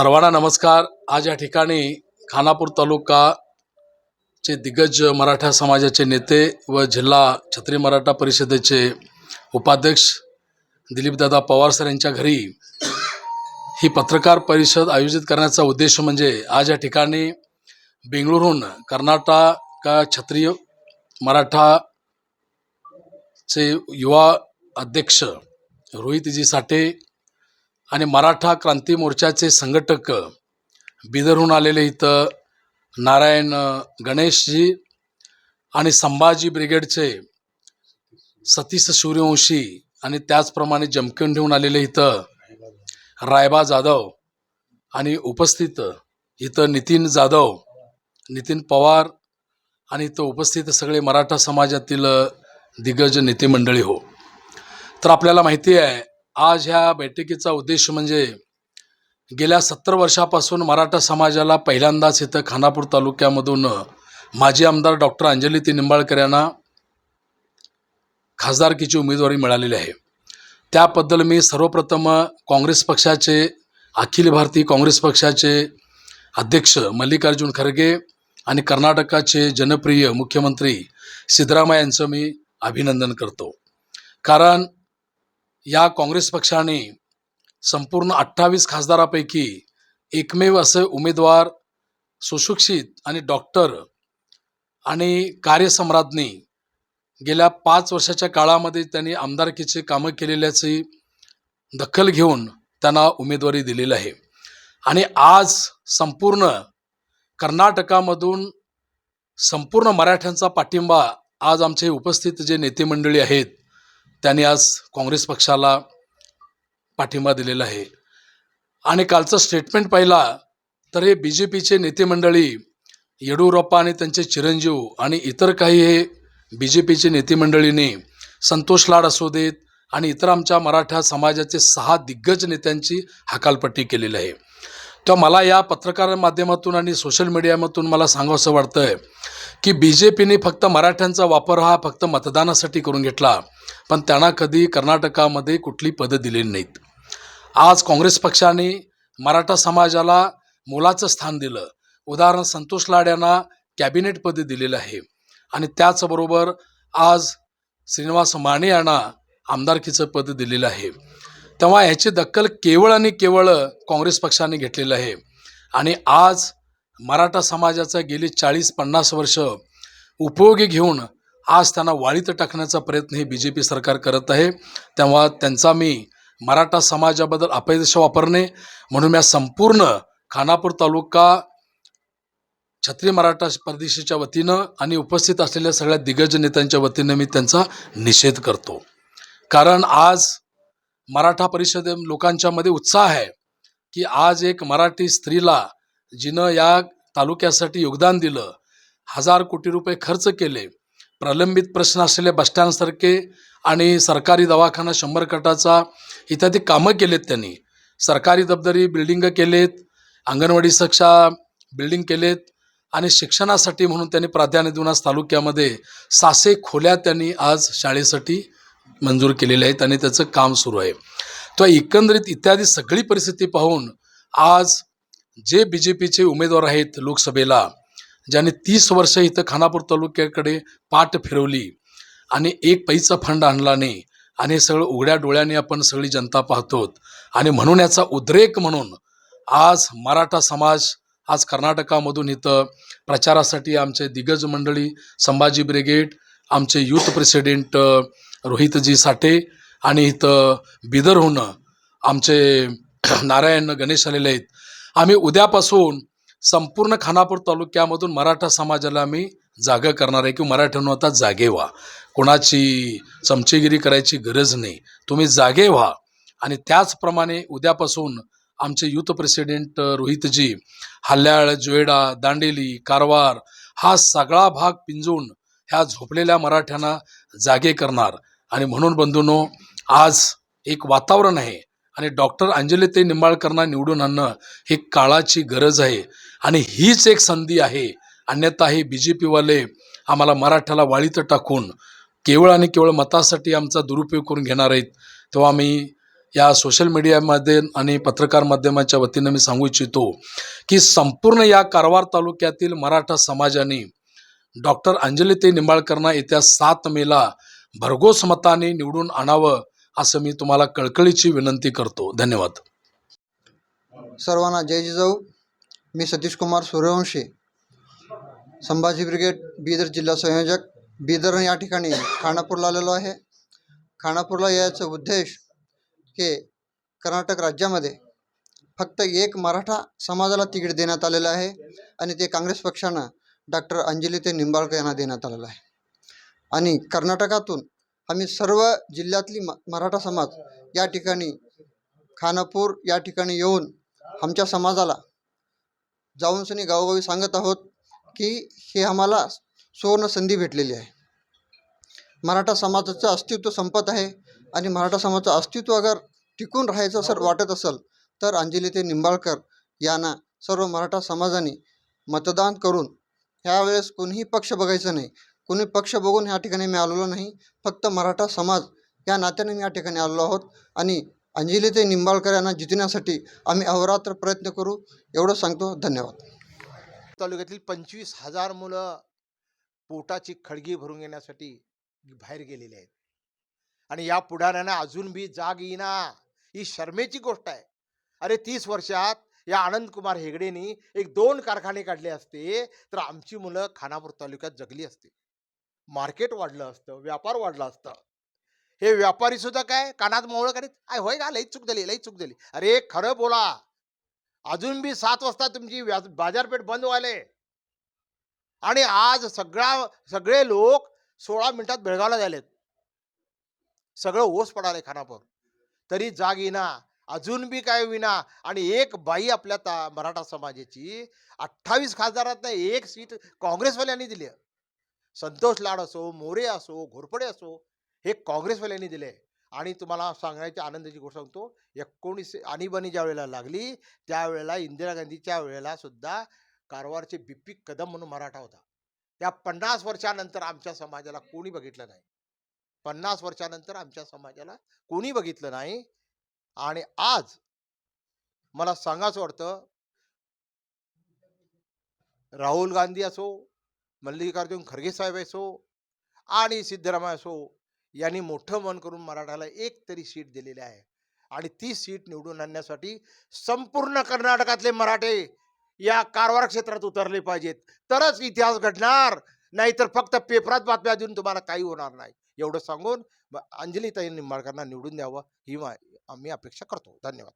सर्वांना नमस्कार. आज या ठिकाणी खानापूर तालुकाचे दिग्गज मराठा समाजाचे नेते व जिल्हा छत्री मराठा परिषदेचे उपाध्यक्ष दिलीपदादा पवार सर यांच्या घरी ही पत्रकार परिषद आयोजित करण्याचा उद्देश म्हणजे आज या ठिकाणी बेंगळुरूहून कर्नाटक क्षत्रिय मराठाचे युवा अध्यक्ष रोहितजी साठे आणि मराठा क्रांती मोर्चाचे संघटक बिदरहून आलेले इथं नारायण गणेशजी आणि संभाजी ब्रिगेडचे सतीश सूर्यवंशी आणि त्याचप्रमाणे जमखंडीहून आलेले इथं रायबा जाधव आणि उपस्थित इथं नितीन जाधव नितीन पवार आणि इथं उपस्थित सगळे मराठा समाजातील दिग्गज नेते मंडळी हो. तर आपल्याला माहिती आहे आज ह्या बैठकीचा उद्देश म्हणजे गेल्या सत्तर वर्षापासून मराठा समाजाला पहिल्यांदाच इथं खानापूर तालुक्यामधून माजी आमदार डॉक्टर अंजली ती निंबाळकर यांना खासदारकीची उमेदवारी मिळालेली आहे. त्याबद्दल मी सर्वप्रथम काँग्रेस पक्षाचे अखिल भारतीय काँग्रेस पक्षाचे अध्यक्ष मल्लिकार्जुन खरगे आणि कर्नाटकाचे जनप्रिय मुख्यमंत्री सिद्धरामय्या यांचं मी अभिनंदन करतो. कारण या काँग्रेस पक्षाने संपूर्ण अठ्ठावीस खासदारापैकी एकमेव असे उमेदवार सुशिक्षित आणि डॉक्टर आणि कार्यसम्राज्ञी गेल्या पाच वर्षाच्या काळामध्ये त्यांनी आमदारकीचे कामं केलेल्याची दखल घेऊन त्यांना उमेदवारी दिलेली आहे. आणि आज संपूर्ण कर्नाटकामधून संपूर्ण मराठ्यांचा पाठिंबा आज आमचे उपस्थित जे नेते मंडळी आहेत त्यांनी आज काँग्रेस पक्षाला पाठिंबा दिलेला आहे. आणि कालचं स्टेटमेंट पाहिला तर हे बी जे पीचे नेते मंडळी येडुरप्पा आणि त्यांचे चिरंजीव आणि इतर काही हे बी जे पीचे नेते मंडळीने संतोष लाड असू देत आणि इतर आमच्या मराठा समाजाचे सहा दिग्गज नेत्यांची हकालपट्टी केलेली आहे. तर मला या पत्रकार माध्यमातून आणि सोशल मीडियामधून मला सांगावंसं वाटतं आहे की बी जे पीने फक्त मराठ्यांचा वापर हा फक्त मतदानासाठी करून घेतला. पण त्यांना कधी कर्नाटकामध्ये कुठली पदं दिलेली नाहीत. आज काँग्रेस पक्षाने मराठा समाजाला मोलाचं स्थान दिलं. उदाहरण संतोष लाड यांना कॅबिनेट पद दिलेलं आहे. आणि त्याचबरोबर आज श्रीनिवास माने यांना आमदारकीचं पद दिलेलं आहे. तेव्हा ह्याची दखल केवळ आणि केवळ काँग्रेस पक्षाने घेतलेलं आहे. आणि आज मराठा समाजाचा गेली चाळीस पन्नास वर्ष उपयोगी घेऊन आज त्यांना वाळीत टाकण्याचा प्रयत्न हे बी जे पी सरकार करत आहे. तेव्हा त्यांचा मी मराठा समाजाबद्दल अपयश वापरणे म्हणून मी संपूर्ण खानापूर तालुका छत्री मराठा प्रदेशाच्या वतीनं आणि उपस्थित असलेल्या सगळ्या दिग्गज नेत्यांच्या वतीनं मी त्यांचा निषेध करतो. कारण आज मराठा परिषदे लोकांच्यामध्ये उत्साह आहे की आज एक मराठी स्त्रीला जिनं या तालुक्यासाठी योगदान दिलं हजार कोटी रुपये खर्च केले प्रलंबित प्रश्न असलेले बसस्टँडसारखे आणि सरकारी दवाखाना शंभर कटाचा इत्यादी कामं केलेत त्यांनी. सरकारी दबदरी बिल्डिंग केलेत अंगणवाडी सक्षा बिल्डिंग केलेत आणि शिक्षणासाठी म्हणून त्यांनी प्राधान्य देऊन आज तालुक्यामध्ये सासे खोल्या त्यांनी आज शाळेसाठी मंजूर केलेल्या आहेत आणि त्याचं काम सुरू आहे. तो एकंदरीत इत्यादी सगळी परिस्थिती पाहून आज जे बी जे पीचे उमेदवार आहेत लोकसभेला ज्याने तीस वर्ष इथं खानापूर तालुक्याकडे पाठ फिरवली आणि एक पैसा फंड आणला नाही आणि सगळं उघड्या डोळ्याने आपण सगळी जनता पाहतो आणि म्हणून याचा उद्रेक म्हणून आज मराठा समाज आज कर्नाटकामधून इथं प्रचारासाठी आमचे दिग्गज मंडळी संभाजी ब्रिगेड आमचे यूथ प्रेसिडेंट रोहितजी साठे आणि इथं बिदरहून आमचे नारायण गणेश आलेले आहेत. आम्ही उद्यापासून संपूर्ण खानापूर तालुक्यामधून मराठा समाजाला आम्ही जागा करणार आहे की मराठ्यांनो आता जागे व्हा. कोणाची चमचेगिरी करायची गरज नाही. तुम्ही जागे व्हा. आणि त्याचप्रमाणे उद्यापासून आमचे युथ प्रेसिडेंट रोहितजी हल्याळ जोयडा दांडेली कारवार हा सगळा भाग पिंजून ह्या झोपलेल्या मराठ्यांना जागे करणार. आणि म्हणून बंधूंनो आज एक वातावरण आहे. आणि डॉक्टर अंजलीताई निंबाळकरांना निवडून आणणं ही काळाची गरज आहे. आणि हीच एक संधी आहे. अन्यथा हे बी जे पीवाले आम्हाला मराठ्याला वाळीत टाकून केवळ आणि केवळ मतासाठी आमचा दुरुपयोग करून घेणार आहेत. तेव्हा मी या सोशल मीडियामध्ये आणि पत्रकार माध्यमाच्या वतीनं मी सांगू इच्छितो की संपूर्ण या कारवार तालुक्यातील मराठा समाजाने डॉक्टर अंजलीताई निंबाळकरांना येत्या सात मेला भरघोस मताने निवडून आणावं. असं मी तुम्हाला कळकळीची विनंती करतो. धन्यवाद. सर्वांना जय जिजाऊ. मी सतीश कुमार सूर्यवंशी. संभाजी ब्रिगेड बीदर जिल्हा संयोजक. बीदर या ठिकाणी खानापूरला आलेलो आहे. खानापूरला यायचा उद्देश हे कर्नाटक राज्यामध्ये फक्त एक मराठा समाजाला तिकीट देण्यात आलेलं आहे आणि ते काँग्रेस पक्षानं डॉक्टर अंजली ते निंबाळकर यांना देण्यात आलेलं आहे. आणि कर्नाटकातून आम्ही सर्व जिल्ह्यातली म मराठा समाज या ठिकाणी खानापूर या ठिकाणी येऊन आमच्या समाजाला जाऊन सनी गावोगावी सांगत आहोत की हे आम्हाला सुवर्ण संधी भेटलेली आहे. मराठा समाजाचं अस्तित्व संपत आहे आणि मराठा समाजाचं अस्तित्व अगर टिकून राहायचं सर वाटत असेल तर अंजली ते निंबाळकर यांना सर्व मराठा समाजाने मतदान करून ह्यावेळेस कोणीही पक्ष बघायचं नाही. कोणी पक्ष बघून ह्या ठिकाणी मी आलेलो नाही. फक्त मराठा समाज या नात्याने मी या ठिकाणी आलेलो आहोत आणि अंजली ते निंबाळकर यांना जिंकण्यासाठी आम्ही अहोरात्र प्रयत्न करू. एवढं सांगतो. धन्यवाद. तालुक्यातील पंचवीस हजार मुलं पोटाची खळगी भरून घेण्यासाठी बाहेर गेलेली आहेत. आणि या पुढाऱ्यांना अजून बी जाग येईना. ही शर्मेची गोष्ट आहे. अरे तीस वर्षात या आनंद कुमार हेगडेनी एक दोन कारखाने काढले असते तर आमची मुलं खानापूर तालुक्यात जगली असते. मार्केट वाढलं असतं व्यापार वाढला असतं. हे व्यापारी सुद्धा काय कानात मोहळ करीत आय होय का? लई चूक झाली लई चूक झाली. अरे खरं बोला. अजून बी सात वाजता तुमची व्याज बाजारपेठ बंद व्हायले. आणि आज सगळा सगळे लोक सोळा मिनिटात बेळगावला झालेत. सगळं ओस पडाले खानापूर. तरी जाग येईना. अजून बी काय विना आणि एक बाई आपल्या ता मराठा समाजाची अठ्ठावीस खासदारात एक सीट काँग्रेसवाल्यांनी दिली संतोष लाड असो मोरे असो घोरपडे असो हे काँग्रेसवाल्यांनी दिले. आणि तुम्हाला सांगण्याची आनंदाची गोष्ट सांगतो एकोणीस आणीबाणी ज्या वेळेला लागली त्यावेळेला इंदिरा गांधीच्या वेळेला सुद्धा कारवारचे बिपी कदम म्हणून मराठा होता. त्या पन्नास वर्षानंतर आमच्या समाजाला कोणी बघितलं नाही. पन्नास वर्षानंतर आमच्या समाजाला कोणी बघितलं नाही. आणि आज मला सांगायचं वाटतं राहुल गांधी असो मल्लिकार्जुन खरगे साहेब असो आणि सिद्धरामाय असो यांनी मोठं मन करून मराठाला एक तरी सीट दिलेली आहे. आणि ती सीट निवडून आणण्यासाठी संपूर्ण कर्नाटकातले मराठे या कारवार क्षेत्रात उतरले पाहिजेत. तरच इतिहास घडणार नाहीतर फक्त पेपरात बातम्या देऊन तुम्हाला काही होणार नाही. एवढं सांगून अंजलीताई निंबाळकरांना निवडून द्यावं ही मा- आम्ही अपेक्षा करतो. धन्यवाद.